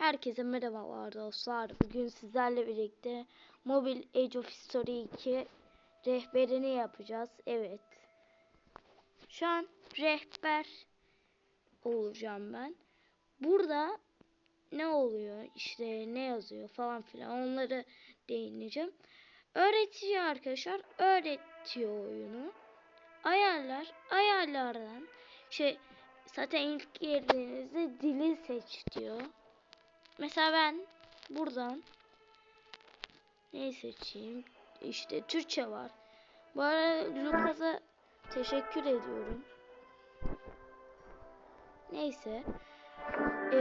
Herkese merhabalar dostlar. Bugün sizlerle birlikte Mobile Age of History 2 rehberini yapacağız. Evet. Şu an rehber olacağım ben. Burada ne oluyor, işte ne yazıyor falan filan onları değineceğim. Öğretici arkadaşlar öğretiyor oyunu. Ayarlar, ayarlardan şey zaten ilk girdiğinizde dili seç diyor. Mesela ben buradan neyi seçeyim? İşte Türkçe var. Bu arada Lucas'a teşekkür ediyorum. Neyse. Ee,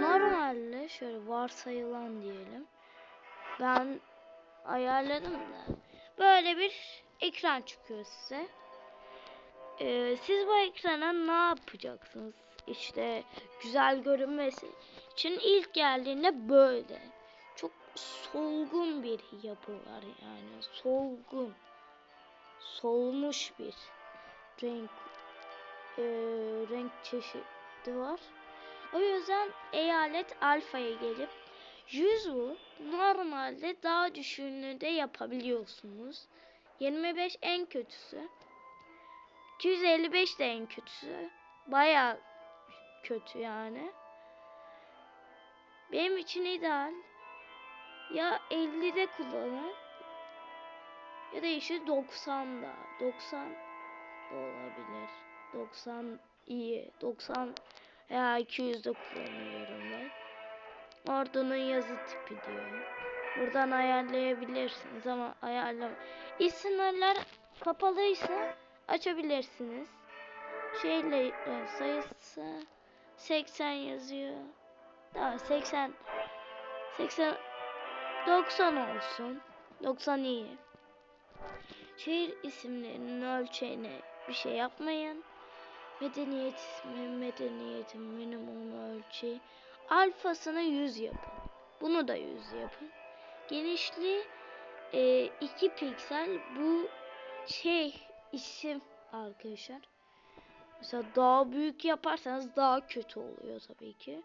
normalde şöyle varsayılan diyelim. Ben ayarladım da. Böyle bir ekran çıkıyor size. Ee, siz bu ekrana ne yapacaksınız? İşte güzel görünmesi için ilk geldiğinde böyle. Çok solgun bir yapı var yani. Solgun. Solmuş bir renk e, renk çeşidi var. O yüzden eyalet alfaya gelip 100 bu normalde daha düşüğünü yapabiliyorsunuz. 25 en kötüsü. 255 de en kötüsü. Baya kötü yani. Benim için ideal ya 50'de kullanın ya da işte 90'da. 90 da olabilir. 90 iyi. 90 veya 200'de kullanıyorum ben. Ordunun yazı tipi diyor. Buradan ayarlayabilirsiniz ama ayarlama. İsimler kapalıysa açabilirsiniz. Şeyle e, sayısı 80 yazıyor. Daha 80 80 90 olsun. 90 iyi. Şehir isimlerinin ölçeğine bir şey yapmayın. Medeniyet ismi, medeniyetin minimum ölçeği. Alfasını 100 yapın. Bunu da 100 yapın. Genişliği 2 e, piksel. Bu şey isim arkadaşlar. Mesela daha büyük yaparsanız daha kötü oluyor tabii ki.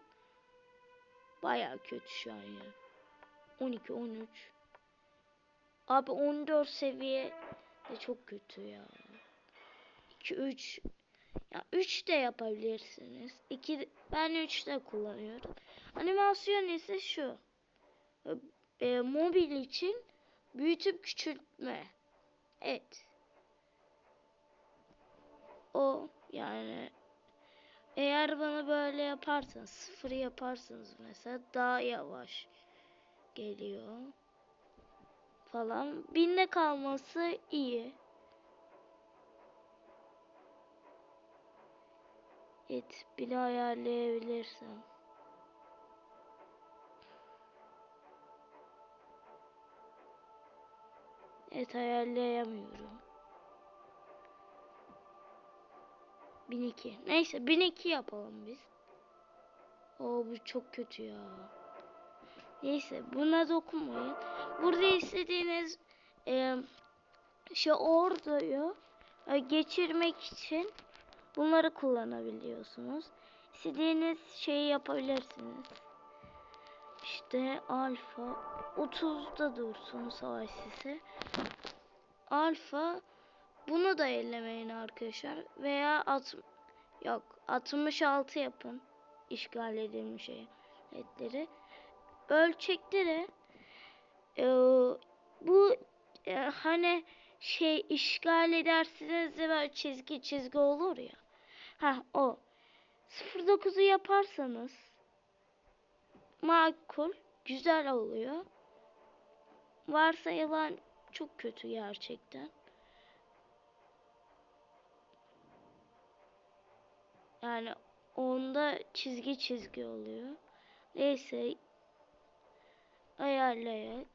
Baya kötü şu an ya. 12, 13. Abi 14 seviye de çok kötü ya. 2, 3. Ya 3 de yapabilirsiniz. 2 ben 3 de kullanıyorum. Animasyon ise şu. E, mobil için büyütüp küçültme. Evet. O yani eğer bana böyle yaparsanız sıfır yaparsanız mesela daha yavaş geliyor falan. Binde kalması iyi. Evet bile ayarlayabilirsem. Evet ayarlayamıyorum. 1002. Neyse 1002 yapalım biz. O bu çok kötü ya. Neyse buna dokunmayın. Burada istediğiniz e, şey orduyu e, geçirmek için bunları kullanabiliyorsunuz. İstediğiniz şeyi yapabilirsiniz. İşte alfa 30'da dursun savaş sesi. Alfa bunu da ellemeyin arkadaşlar. Veya at yok 66 yapın. işgal edilmiş etleri. Ölçekleri e, bu e, hani şey işgal edersiniz de böyle çizgi çizgi olur ya. Ha o. 09'u yaparsanız makul, güzel oluyor. Varsayılan çok kötü gerçekten. Yani onda çizgi çizgi oluyor. Neyse ayarlayak.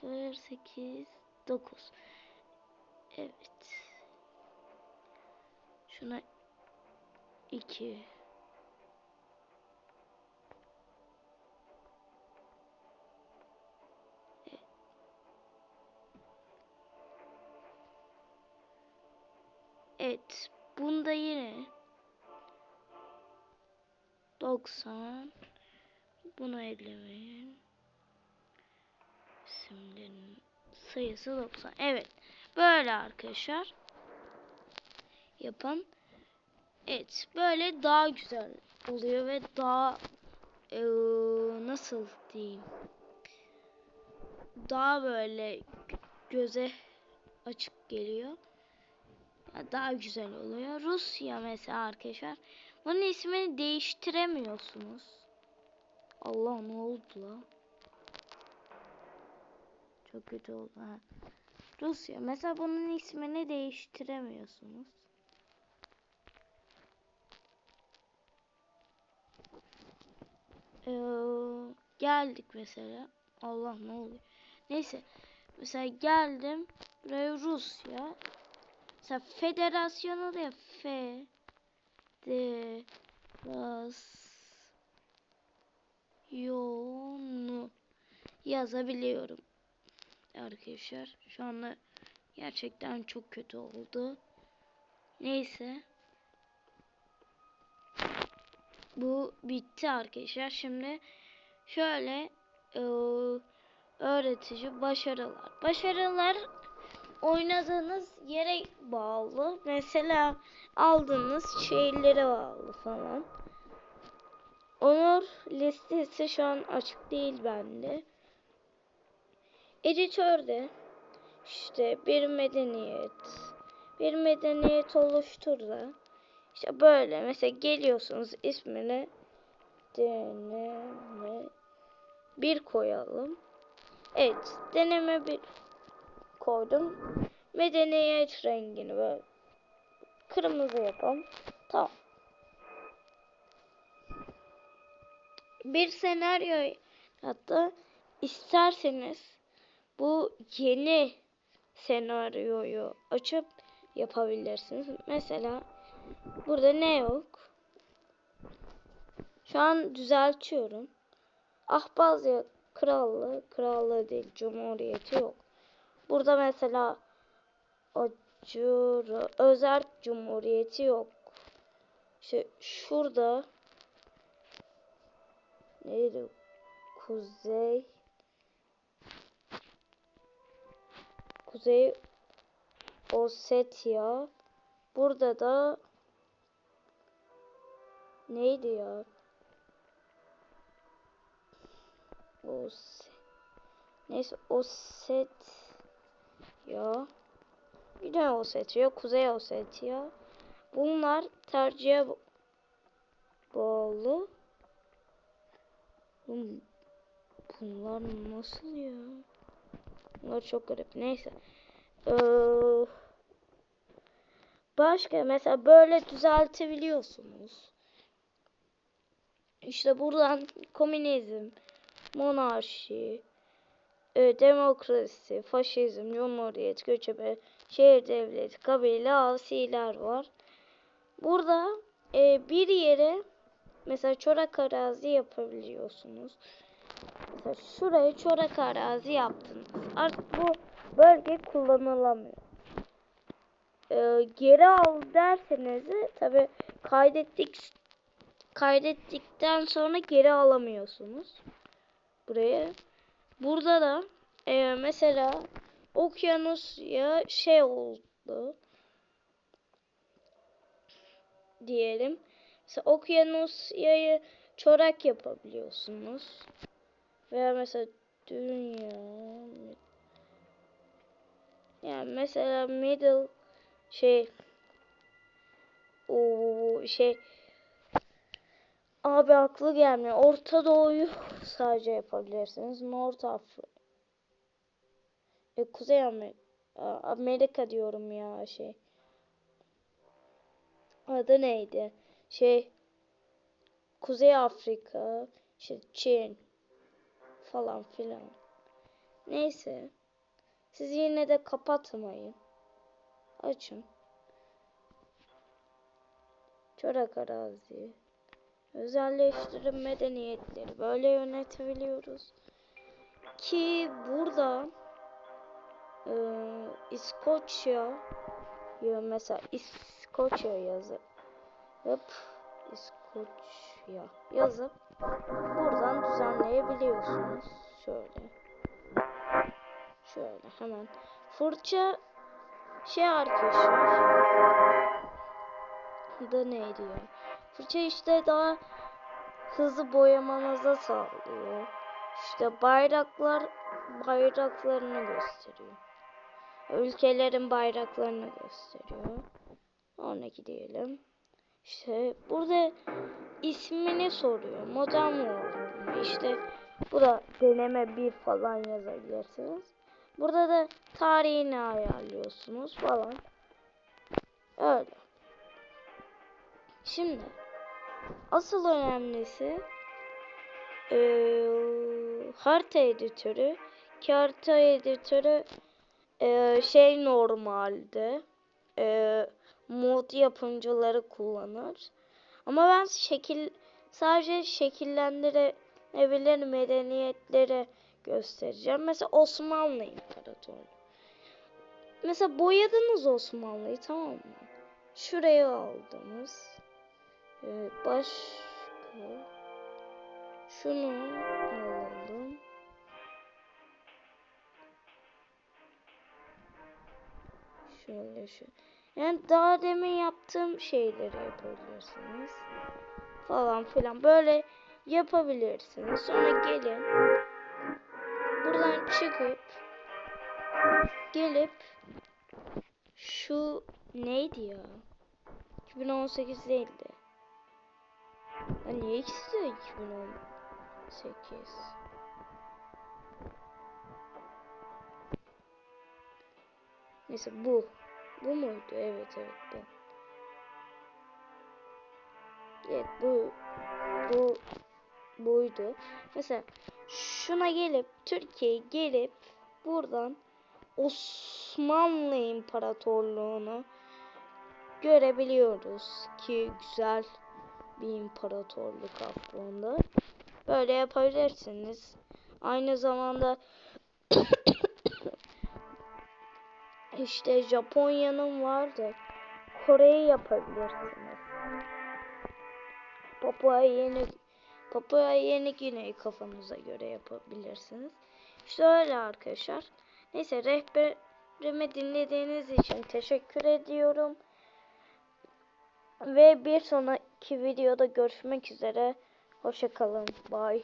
0 8 9 Evet. Şuna 2 Evet. Bunda yine 90 bunu ellemeyin. İsimlerin sayısı 90. Evet. Böyle arkadaşlar. Yapın. Evet. Böyle daha güzel oluyor ve daha eee, nasıl diyeyim daha böyle göze açık geliyor. Daha güzel oluyor. Rusya mesela arkadaşlar. Bunun ismini değiştiremiyorsunuz. Allah ne oldu la? Çok kötü oldu ha. Rusya mesela bunun ismini değiştiremiyorsunuz. Ee, geldik mesela. Allah ne oluyor? Neyse. Mesela geldim. Buraya Rusya. Mesela federasyonu da F D Ras Yonu yazabiliyorum. Arkadaşlar şu anda gerçekten çok kötü oldu. Neyse. Bu bitti arkadaşlar. Şimdi şöyle öğretici başarılar. Başarılar oynadığınız yere bağlı. Mesela aldığınız şeylere bağlı falan. Onur listesi şu an açık değil bende. Editörde işte bir medeniyet bir medeniyet oluştur da işte böyle mesela geliyorsunuz ismini deneme bir koyalım. Evet deneme bir koydum. Medeniyet rengini böyle kırmızı yapalım. Tamam. Bir senaryo hatta isterseniz bu yeni senaryoyu açıp yapabilirsiniz. Mesela burada ne yok? Şu an düzeltiyorum. Ahbazya krallığı, krallığı değil, cumhuriyeti yok. Burada mesela Acur, Özerk Cumhuriyeti yok. İşte şurada neydi? Kuzey Kuzey Ossetya. Burada da neydi ya? Os Neyse Osset ya. Güney Ossetya, Kuzey Ossetya. Bunlar tercihe ba- bağlı. Bunlar nasıl ya? Bunlar çok garip. Neyse. Ee, başka mesela böyle düzeltebiliyorsunuz. İşte buradan komünizm, monarşi, e, demokrasi, faşizm, cumhuriyet, göçebe, şehir devleti, kabile, asiler var. Burada e, bir yere mesela çorak arazi yapabiliyorsunuz. Mesela şuraya çorak arazi yaptınız. Artık bu bölge kullanılamıyor. Ee, geri al derseniz tabi kaydettik kaydettikten sonra geri alamıyorsunuz. Buraya. Burada da e, mesela okyanusya şey oldu diyelim. Mesela okyanusyayı çorak yapabiliyorsunuz. Veya mesela dünya yani mesela middle şey o şey abi aklı gelmiyor. Orta Doğu'yu sadece yapabilirsiniz. North Afrika e, Kuzey Amerika, Amerika diyorum ya şey. Adı neydi? Şey Kuzey Afrika, işte Çin falan filan. Neyse. Siz yine de kapatmayın. Açın. Çorak arazi. Özelleştirin medeniyetleri. Böyle yönetebiliyoruz. Ki burada e, İskoçya ya mesela İskoçya yazı. Hop İskoçya yazıp buradan düzenleyebiliyorsunuz. Şöyle. Şöyle hemen. Fırça şey arkadaşlar. Da neydi ya? Fırça işte daha hızlı boyamanıza sağlıyor. İşte bayraklar bayraklarını gösteriyor. Ülkelerin bayraklarını gösteriyor. Örnek diyelim. İşte burada ismini soruyor. Modern Warfare? İşte bu da deneme bir falan yazabilirsiniz. Burada da tarihini ayarlıyorsunuz falan. Öyle. Şimdi asıl önemlisi eee, harita editörü ki harita editörü eee, şey normalde eee, mod yapımcıları kullanır. Ama ben şekil sadece şekillendirebilir medeniyetleri göstereceğim. Mesela Osmanlı İmparatorluğu. Mesela boyadınız Osmanlı'yı tamam mı? Şuraya aldınız. Evet başka. Şunu alalım. Şöyle şu. Yani daha demin yaptığım şeyleri yapabilirsiniz. Falan filan. Böyle yapabilirsiniz. Sonra gelin. Buradan çıkıp gelip şu neydi ya? 2018 değildi. Ya niye ikisi de 2018? Neyse bu. Bu muydu? Evet evet bu. Evet bu bu buydu. Mesela şuna gelip Türkiye'ye gelip buradan Osmanlı İmparatorluğunu görebiliyoruz ki güzel bir imparatorluk aslında. Böyle yapabilirsiniz. Aynı zamanda işte Japonya'nın vardı. Kore'yi yapabilirsiniz. Papua Yeni Papua Yeni Gine'yi kafanıza göre yapabilirsiniz. İşte öyle arkadaşlar. Neyse rehberimi dinlediğiniz için teşekkür ediyorum. Ve bir sonraki videoda görüşmek üzere. Hoşçakalın. Bye.